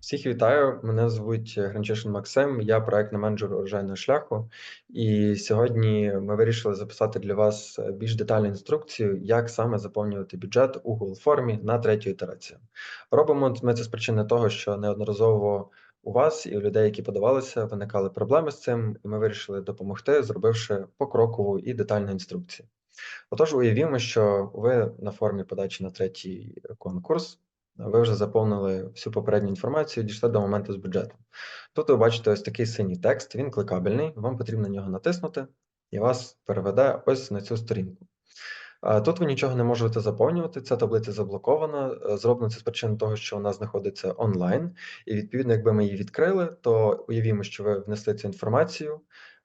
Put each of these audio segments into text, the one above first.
Всіх вітаю. Мене звуть Гранчишин Максим. Я проектний менеджер урожайного шляху. І сьогодні ми вирішили записати для вас більш детальну інструкцію, як саме заповнювати бюджет у Google формі на третю ітерацію. Робимо ми це з причини того, що неодноразово у вас і у людей, які подавалися, виникали проблеми з цим, і ми вирішили допомогти, зробивши покрокову і детальну інструкцію. Отож, уявімо, що ви на формі подачі на третій конкурс ви вже заповнили всю попередню інформацію, дійшли до моменту з бюджетом. Тут ви бачите ось такий синій текст, він кликабельний, вам потрібно на нього натиснути, і вас переведе ось на цю сторінку. Тут ви нічого не можете заповнювати, ця таблиця заблокована. Е, зроблено це з причини того, що вона знаходиться онлайн, і відповідно, якби ми її відкрили, то уявімо, що ви внесли цю інформацію,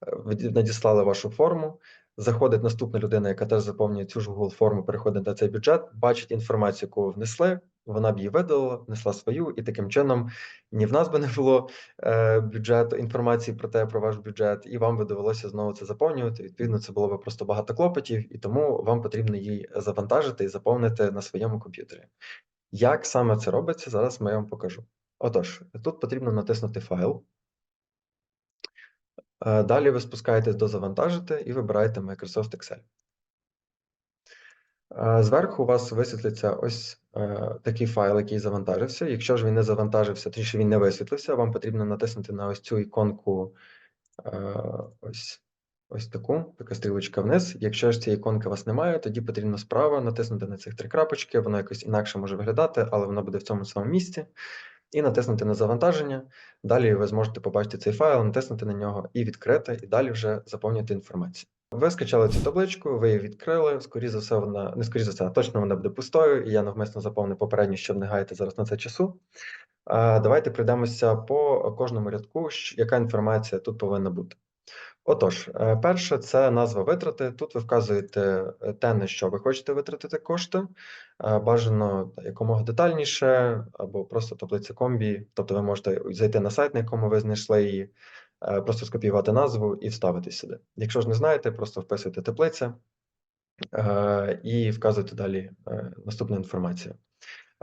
е, надіслали вашу форму. Заходить наступна людина, яка теж заповнює цю ж Google форму, переходить на цей бюджет, бачить інформацію, яку ви внесли, вона б її видалила, внесла свою, і таким чином ні в нас би не було е, бюджету інформації про те, про ваш бюджет, і вам би довелося знову це заповнювати. Відповідно, це було б просто багато клопотів, і тому вам потрібно її завантажити і заповнити на своєму комп'ютері. Як саме це робиться, зараз ми вам покажу. Отож, тут потрібно натиснути файл. Е, далі ви спускаєтесь до завантажити і вибираєте Microsoft Excel. Е, зверху у вас висвітлиться ось е, такий файл, який завантажився. Якщо ж він не завантажився, точніше він не висвітлився, вам потрібно натиснути на ось цю іконку ось ось таку, така стрілочка вниз. Якщо ж цієї іконки у вас немає, тоді потрібно справа натиснути на цих три крапочки, воно якось інакше може виглядати, але воно буде в цьому самому місці і натиснути на завантаження. Далі ви зможете побачити цей файл, натиснути на нього і відкрити, і далі вже заповнювати інформацію. Ви скачали цю табличку, ви її відкрили. Скоріше за все, вона не скоріше за все, а точно вона буде пустою. І я навмисно заповню попередню, щоб не гаяти зараз на це часу. Давайте пройдемося по кожному рядку, яка інформація тут повинна бути. Отож, е, перше це назва витрати. Тут ви вказуєте е, те, на що ви хочете витратити кошти. Е, бажано якомога детальніше, або просто таблиця комбі. Тобто ви можете зайти на сайт, на якому ви знайшли її, просто скопіювати назву і вставити сюди. Якщо ж не знаєте, просто вписуйте таблиця і вказуйте далі наступну інформацію.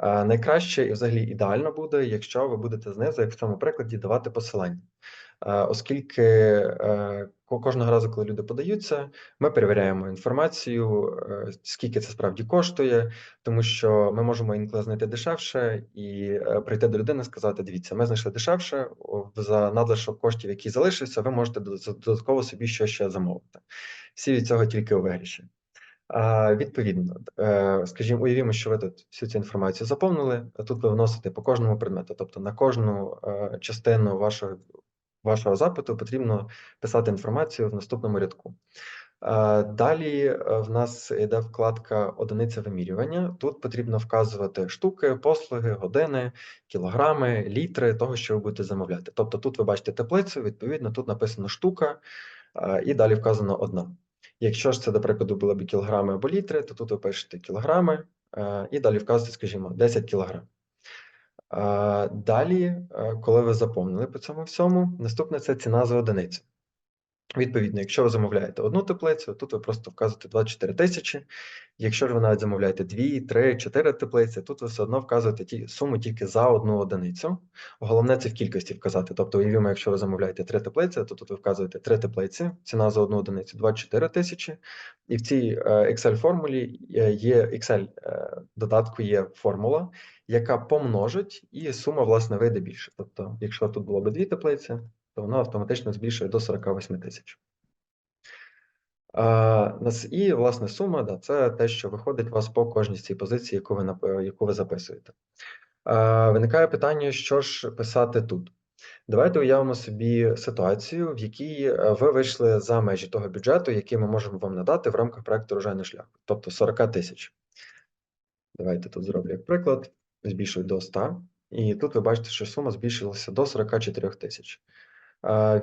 Найкраще і взагалі ідеально буде, якщо ви будете знизу, як в цьому прикладі, давати посилання. Оскільки е, кожного разу, коли люди подаються, ми перевіряємо інформацію, е, скільки це справді коштує, тому що ми можемо інколи знайти дешевше і е, прийти до людини сказати: дивіться, ми знайшли дешевше за надлишок коштів, які залишаться, ви можете додатково собі щось ще замовити. Всі від цього тільки у вигріші. Відповідно, скажімо, уявімо, що ви тут всю цю інформацію заповнили. Тут ви вносите по кожному предмету, тобто на кожну частину вашого вашого запиту потрібно писати інформацію в наступному рядку. Далі е, в нас йде вкладка одиниця вимірювання. Тут потрібно вказувати штуки, послуги, години, кілограми, літри того, що ви будете замовляти. Тобто тут ви бачите теплицю, відповідно, тут написано штука, і далі вказано одна. Якщо ж це, до прикладу, були б кілограми або літри, то тут ви пишете кілограми і далі вказуєте, скажімо, 10 кілограм. Далі, е, коли ви заповнили по цьому всьому, наступне це ціна за одиницю. Відповідно, якщо ви замовляєте одну теплицю, тут ви просто вказуєте 24 тисячі. Якщо ж ви навіть замовляєте 2, 3, 4 теплиці, тут ви все одно вказуєте ті суму тільки за одну одиницю. Головне це в кількості вказати. Тобто, уявімо, якщо ви замовляєте 3 теплиці, то тут ви вказуєте 3 теплиці, ціна за одну одиницю 24 тисячі. І в цій е, Excel-формулі е, є Excel додатку є формула, яка помножить, і сума, власне, вийде більше. Тобто, якщо тут було б дві теплиці, то воно автоматично збільшує до 48 тисяч. І, власне, сума да, це те, що виходить у вас по кожній цій позиції, яку ви яку ви записуєте. Виникає питання, що ж писати тут. Давайте уявимо собі ситуацію, в якій е, ви вийшли за межі того бюджету, який ми можемо вам надати в рамках проекту «Рожайний шлях, тобто 40 тисяч. Давайте тут зроблю як приклад збільшую до 100, і тут ви бачите, що сума збільшилася до 44 тисяч.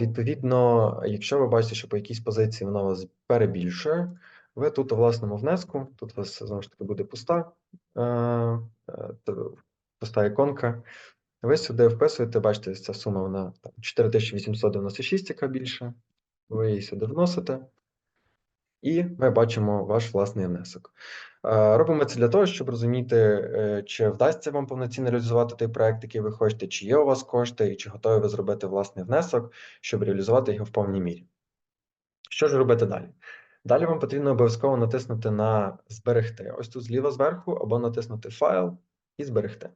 Відповідно, якщо ви бачите, що по якійсь позиції вона вас перебільшує, ви тут у власному внеску, тут у вас знову ж таки буде пуста, пуста іконка. Ви сюди вписуєте, бачите, ця сума вона 4896, яка більше. Ви її сюди вносите. І ми бачимо ваш власний внесок. Е, Робимо це для того, щоб розуміти, е, чи вдасться вам повноцінно реалізувати той проект, який ви хочете, чи є у вас кошти, і чи готові ви зробити власний внесок, щоб реалізувати його в повній мірі. Що ж робити далі? Далі вам потрібно обов'язково натиснути на зберегти. Ось тут зліва зверху, або натиснути файл і зберегти.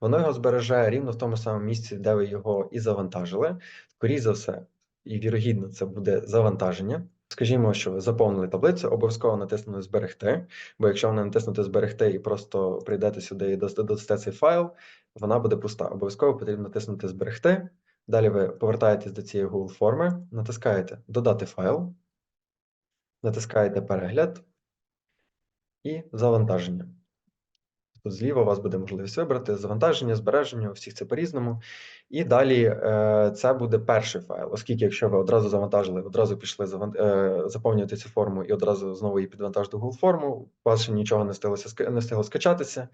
Воно його збереже рівно в тому самому місці, де ви його і завантажили. Скоріше за все, і вірогідно, це буде завантаження. Скажімо, що ви заповнили таблицю, обов'язково натиснули зберегти, бо якщо ви не натиснете зберегти і просто прийдете сюди і дасте дасте цей файл, вона буде пуста. Обов'язково потрібно натиснути зберегти. Далі ви повертаєтесь до цієї Google форми, натискаєте Додати файл, натискаєте Перегляд і завантаження. Зліва у вас буде можливість вибрати завантаження, збереження, у всіх це по-різному. І далі е, це буде перший файл, оскільки якщо ви одразу завантажили, одразу пішли е, заповнювати цю форму і одразу знову її підвантажити Google форму, у вас ще нічого не стилося не встигло скачатися,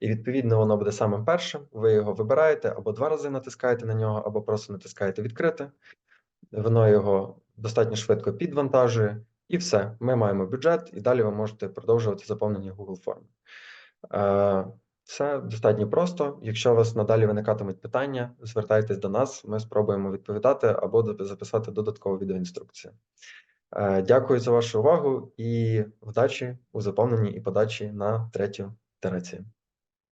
і відповідно воно буде самим першим. Ви його вибираєте або два рази натискаєте на нього, або просто натискаєте відкрити. Воно його достатньо швидко підвантажує, і все. Ми маємо бюджет, і далі ви можете продовжувати заповнення Google форми. Е, Це достатньо просто. Якщо у вас надалі виникатимуть питання, звертайтесь до нас, ми спробуємо відповідати або записати додаткову відеоінструкцію. Е, Дякую за вашу увагу і вдачі у заповненні і подачі на третю ітерацію.